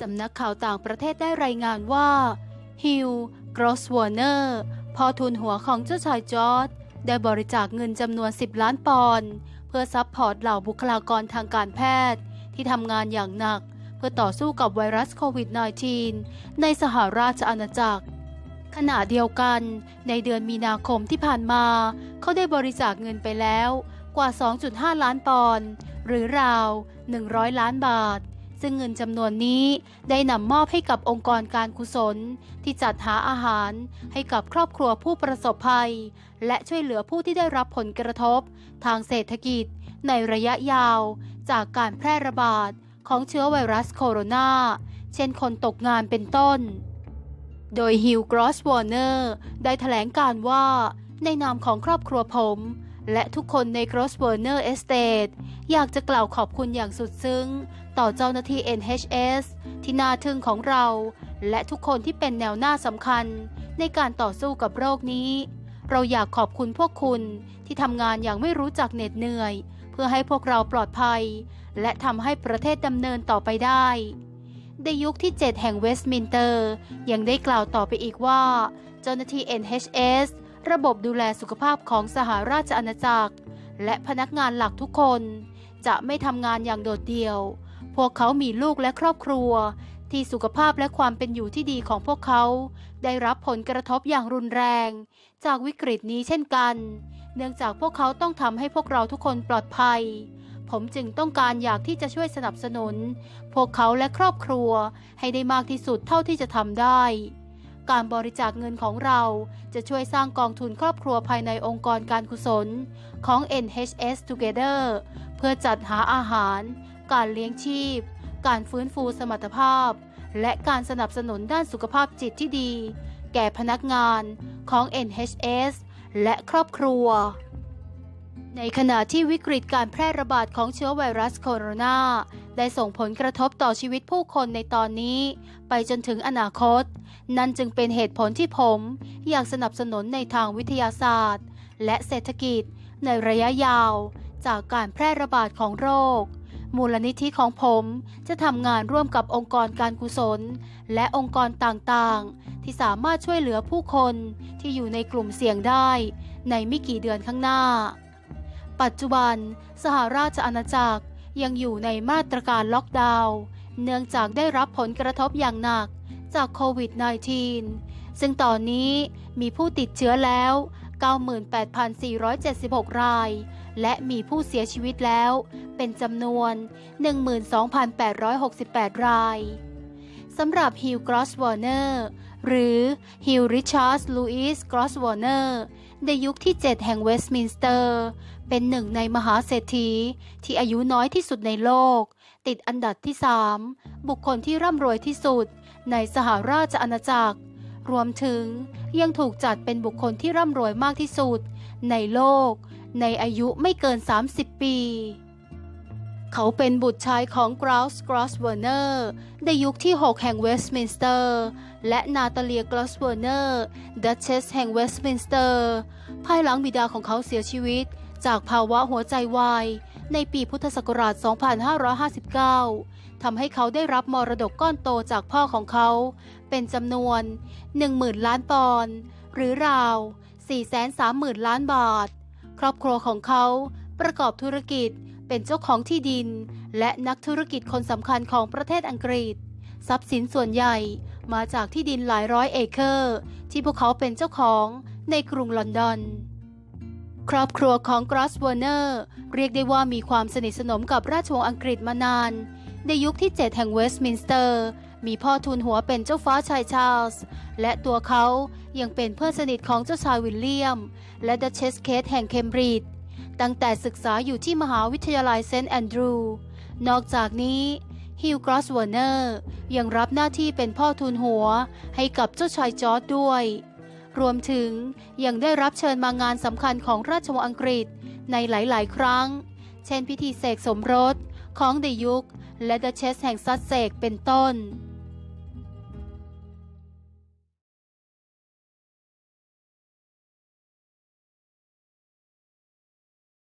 สำนักข่าวต่างประเทศได้รายงานว่าฮิวกรอสวอร์เนอร์พอทุนหัวของเจ้าชายจอร์ดได้บริจาคเงินจำนวน 10 ล้านปอนด์เพื่อซัพพอร์ตเหล่าบุคลากรทางการแพทย์ ที่ทำงานอย่างหนัก เพื่อต่อสู้กับไวรัสโควิด -19 ในสหราชอาณาจักร ขณะเดียวกัน ในเดือนมีนาคมที่ผ่านมา เขาได้บริจาคเงินไปแล้วกว่า 2.5 ล้านปอนด์หรือราว 100 ล้านบาท ซึ่งเงินจำนวนนี้ได้นำมอบให้กับองค์กรการกุศล ที่จัดหาอาหารให้กับครอบครัวผู้ประสบภัย และช่วยเหลือผู้ที่ได้รับผลกระทบ ทางเศรษฐกิจ ในระยะยาว จากการแพร่ระบาดของเชื้อไวรัสโคโรนา เช่นคนตกงานเป็นต้น โดยฮิวกรอสวอร์เนอร์ได้ถแถลงการว่า ในนามของครอบครัวผม และทุกคนใน Cross Warner Estate อยากจะกล่าวขอบคุณอย่างสุดซึ้ง ต่อเจ้าหน้าที่ NHS ที่น่าทึ่งของเรา และทุกคนที่เป็นแนวหน้าสำคัญ ในการต่อสู้กับโรคนี้ เราอยากขอบคุณพวกคุณที่ทำงานอย่างไม่รู้จักเหน็ดเหนื่อย เพื่อให้พวกเราปลอดภัย และทำให้ประเทศดำเนินต่อไปได้ในยุคที่ 7 แห่งเวสต์มินเตอร์ ยังได้กล่าวต่อไปอีกว่า เจ้าหน้าที่ NHS ระบบดูแลสุขภาพของสหราชอาณาจักร และพนักงานหลักทุกคน จะไม่ทำงานอย่างโดดเดี่ยว พวกเขามีลูกและครอบครัว ที่สุขภาพและความเป็นอยู่ที่ดีของพวกเขา ได้รับผลกระทบอย่างรุนแรง จากวิกฤตนี้เช่นกัน เนื่องจากพวกเขาต้องทำให้พวกเราทุกคนปลอดภัย ผมจึงต้องการอยากที่จะช่วยสนับสนุน พวกเขาและครอบครัวให้ได้มากที่สุดเท่าที่จะทำได้ การบริจาคเงินของเราจะช่วยสร้างกองทุนครอบครัวภายในองค์กรการกุศลของ NHS Together เพื่อจัดหาอาหาร การเลี้ยงชีพ การฟื้นฟูสมรรถภาพ และการสนับสนุนด้านสุขภาพจิตที่ดี แก่พนักงานของ NHS และครอบครัว ในขณะที่วิกฤตการแพร่ระบาดของเชื้อไวรัสโคโรนา ได้ส่งผลกระทบต่อชีวิตผู้คนในตอนนี้ ไปจนถึงอนาคต นั่นจึงเป็นเหตุผลที่ผม อยากสนับสนุนในทางวิทยาศาสตร์ และเศรษฐกิจ ในระยะยาว จากการแพร่ระบาดของโรค มูลนิธิของผมจะทำงานร่วมกับองค์กรการกุศล และองค์กรต่างๆ ที่สามารถช่วยเหลือผู้คนที่อยู่ในกลุ่มเสี่ยงได้ ในไม่กี่เดือนข้างหน้า ปัจจุบัน สหราชอาณาจักรยังอยู่ในมาตรการล็อกดาวน์เนื่องจากได้รับผลกระทบอย่างหนักจากโควิด -19 ซึ่งตอนนี้มีผู้ติดเชื้อแล้ว 98,476 ราย และมีผู้เสียชีวิตแล้วเป็นจำนวน 12,868 รายสำหรับฮิวกรอสวอร์เนอร์ หรือฮิวริชาร์ดลูอิสกรอสวอร์เนอร์ในยุคที่ 7 แห่งเวสต์มินสเตอร์ เป็นหนึ่งในมหาเศรษฐีที่อายุน้อยที่สุดในโลก ติดอันดับที่ 3 บุคคลที่ร่ำรวยที่สุด ในสหราชอาณาจักร รวมถึงยังถูกจัดเป็นบุคคลที่ร่ำรวยมากที่สุด ในโลก ในอายุไม่เกิน 30 ปี เขาเป็นบุตรชายของกราวส์กรอสเวอร์เนอร์ในยุคที่ 6 แห่งเวสต์มินสเตอร์ และนาตาเลียกรอสเวอร์เนอร์ดัชเชสแห่งเวสต์มินสเตอร์ ภายหลังบิดาของเขาเสียชีวิต จากภาวะหัวใจวายในปีพุทธศักราช 2559 ทำให้เขาได้รับมรดกก้อนโตจากพ่อของเขา เป็นจำนวน 10,000 ล้านปอนด์หรือราว 430,000 ล้านบาท ครอบครัวของเขาประกอบธุรกิจ เป็นเจ้าของที่ดิน และนักธุรกิจคนสำคัญของประเทศอังกฤษ ทรัพย์สินส่วนใหญ่มาจากที่ดินหลายร้อยเอเคอร์ ที่พวกเขาเป็นเจ้าของในกรุงลอนดอน ครอบครัวของกรอสเวอร์เนอร์เรียกได้ว่ามีความสนิทสนมกับราชวงศ์อังกฤษมานาน ในยุคที่ 7 แห่งเวสต์มินสเตอร์ มีพ่อทูลหัวเป็นเจ้าฟ้าชายชาร์ลส์และตัวเขายังเป็นเพื่อนสนิทของเจ้าชายวิลเลียม และดัชเชสเคทแห่งเคมบริดจ์ ตั้งแต่ศึกษาอยู่ที่มหาวิทยาลัยเซนต์แอนดรู นอกจากนี้ฮิวกรอสวอร์เนอร์ยังรับหน้าที่เป็นพ่อทูลหัวให้กับเจ้าชายจอร์ดด้วย รวมถึงยังได้รับเชิญมางานสำคัญของราชวงศ์อังกฤษในหลาย ๆ ครั้ง เช่นพิธีเสกสมรสของเดยุกและดัชเชสแห่งซัสเซกเป็นต้น